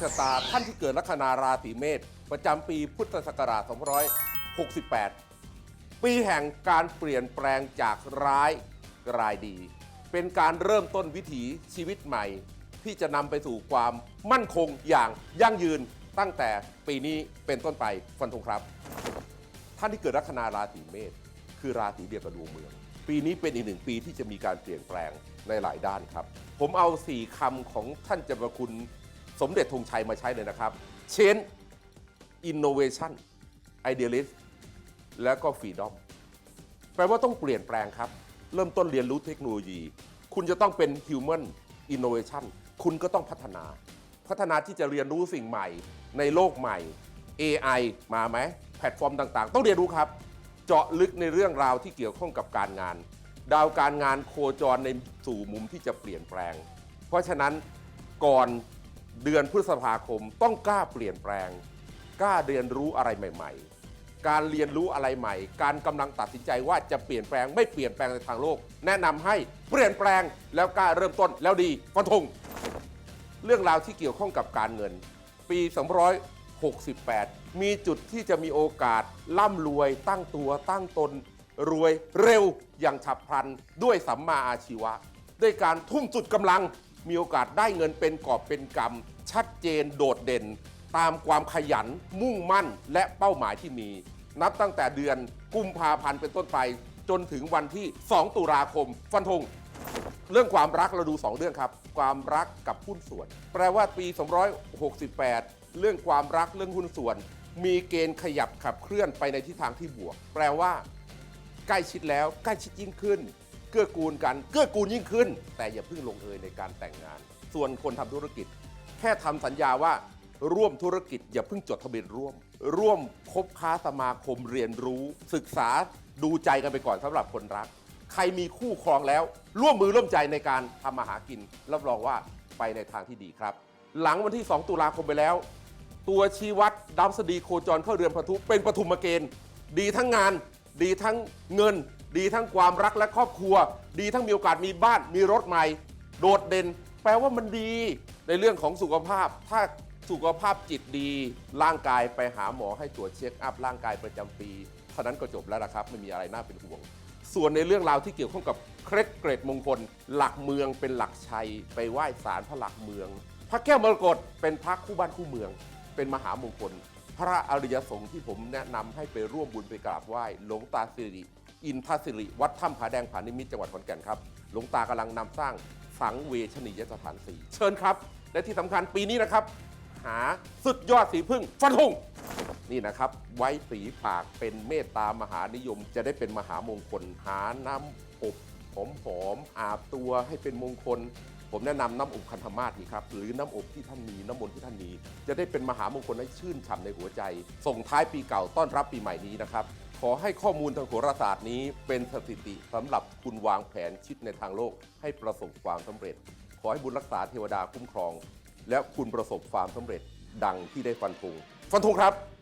ชะตาท่านที่เกิดลัคนาราศีเมษประจำปีพุทธศักราช2568 ปีแห่งการเปลี่ยนแปลงจากร้ายกลายดี เป็นการเริ่มต้นวิถีชีวิตใหม่ ที่จะนำไปสู่ความมั่นคงอย่างยั่งยืนตั้งแต่ปีนี้เป็นต้นไปฟันธงครับ ท่านที่เกิดลัคนาราศีเมษคือราศีเดียวกับดวงเมือง ปีนี้เป็นอีกหนึ่งปีที่จะมีการเปลี่ยนแปลงในหลายด้านครับ ผมเอาสี่คำของท่านจาปรคุณ สมเด็จธงชัยมาใช้เลยนะครับ เชน innovation idealist แล้วก็ freedom แปลว่าต้องเปลี่ยนแปลงครับ เริ่มต้นเรียนรู้เทคโนโลยี คุณจะต้องเป็น human innovation คุณก็ต้องพัฒนา พัฒนาที่จะเรียนรู้สิ่งใหม่ในโลกใหม่ AI มาไหมแพลตฟอร์มต่างๆ ต้องเรียนรู้ครับ เจาะลึกในเรื่องราวที่เกี่ยวข้องกับการงาน ดาวการงานโคจรในสู่มุมที่จะเปลี่ยนแปลง เพราะฉะนั้นก่อน เดือนพฤษภาคมต้องกล้าเปลี่ยนแปลง กล้าเรียนรู้อะไรใหม่ ๆ การเรียนรู้อะไรใหม่ การกำลังตัดสินใจว่าจะเปลี่ยนแปลงไม่เปลี่ยนแปลงในทางโลก แนะนำให้เปลี่ยนแปลงแล้วกล้าเริ่มต้นแล้วดีฟันธงเรื่องราวที่เกี่ยวข้องกับการเงิน ปี268 มีจุดที่จะมีโอกาสร่ำรวยตั้งตัวตั้งตน รวยเร็วอย่างฉับพลันด้วยสัมมาอาชีวะ ด้วยการทุ่มสุดกำลัง มีโอกาสได้เงินเป็นกอบเป็นกำชัดเจนโดดเด่น ตามความขยันมุ่งมั่นและเป้าหมายที่มี นับตั้งแต่เดือนกุมภาพันธ์เป็นต้นไป จนถึงวันที่ 2 ตุลาคม ฟันธงเรื่องความรักเราดู 2 เรื่องครับ ความรักกับหุ้นส่วน แปลว่าปี 268 เรื่องความรักเรื่องหุ้นส่วน มีเกณฑ์ขยับขับเคลื่อนไปในทิศทางที่บวก แปลว่า ใกล้ชิดแล้วใกล้ชิดยิ่งขึ้น เกื้อกูลกัน เกื้อกูลยิ่งขึ้น แต่อย่าเพิ่งลงเอยในการแต่งงาน ส่วนคนทำธุรกิจ แค่ทำสัญญาว่าร่วมธุรกิจ อย่าเพิ่งจดทะเบียนร่วม ร่วมคบค้าสมาคมเรียนรู้ ศึกษาดูใจกันไปก่อนสำหรับคนรัก ใครมีคู่ครองแล้ว ร่วมมือร่วมใจในการทำมาหากินรับรองว่าไปในทางที่ดีครับ หลังวันที่ 2 ตุลาคมไปแล้ว ตัวชี้วัดดาวพฤษฎีโคจรเข้าเรือนพันธุเป็นปฐุมเกณฑ์ ดีทั้งงาน ดีทั้งเงิน ดีทั้งความรักและครอบครัว ดีทั้งมีโอกาสมีบ้านมีรถใหม่ โดดเด่น แปลว่ามันดีในเรื่องของสุขภาพ ถ้าสุขภาพจิตดี ร่างกายไปหาหมอให้ตรวจเช็คอัพร่างกายประจำปีเท่านั้นก็จบแล้วนะครับไม่มีอะไรน่าเป็นห่วง ส่วนในเรื่องราวที่เกี่ยวข้องกับเคล็ดเกรดมงคล หลักเมืองเป็นหลักชัย ไปไหว้ศาลพระหลักเมือง พระแก้วมรกตเป็นพระคู่บ้านคู่เมือง เป็นมหามงคล พระอริยสงฆ์ที่ผมแนะนำให้ไปร่วมบุญไปกราบไหว้หลวงตาสิริ อินทศิริ วัดถ้ำผาแดงผานิมิตรจังหวัดขอนแก่นครับ หลวงตากำลังนำสร้างสังเวชนียสถานสีเชิญครับ และที่สำคัญปีนี้นะครับ หาสุดยอดสีพึ่งฟันธงนี่นะครับ ไว้สีปากเป็นเมตตามหานิยม จะได้เป็นมหามงคลหาน้ำอบหอมหอมอาบตัวให้เป็นมงคล ผมแนะนำน้ำอบคันธมาศนี่ครับหรือน้ำอบที่ท่านมีน้ำมนต์ที่ท่านมีจะได้เป็นมหามงคลให้ชื่นฉ่ำในหัวใจ ส่งท้ายปีเก่าต้อนรับปีใหม่นี้นะครับ ขอให้ข้อมูลทางโหราศาสตร์นี้ เป็นสถิติสำหรับคุณวางแผนชิดในทางโลก ให้ประสบความสำเร็จ ขอให้บุญรักษาเทวดาคุ้มครอง และคุณประสบความสำเร็จดังที่ได้ฟันธงฟันธงครับ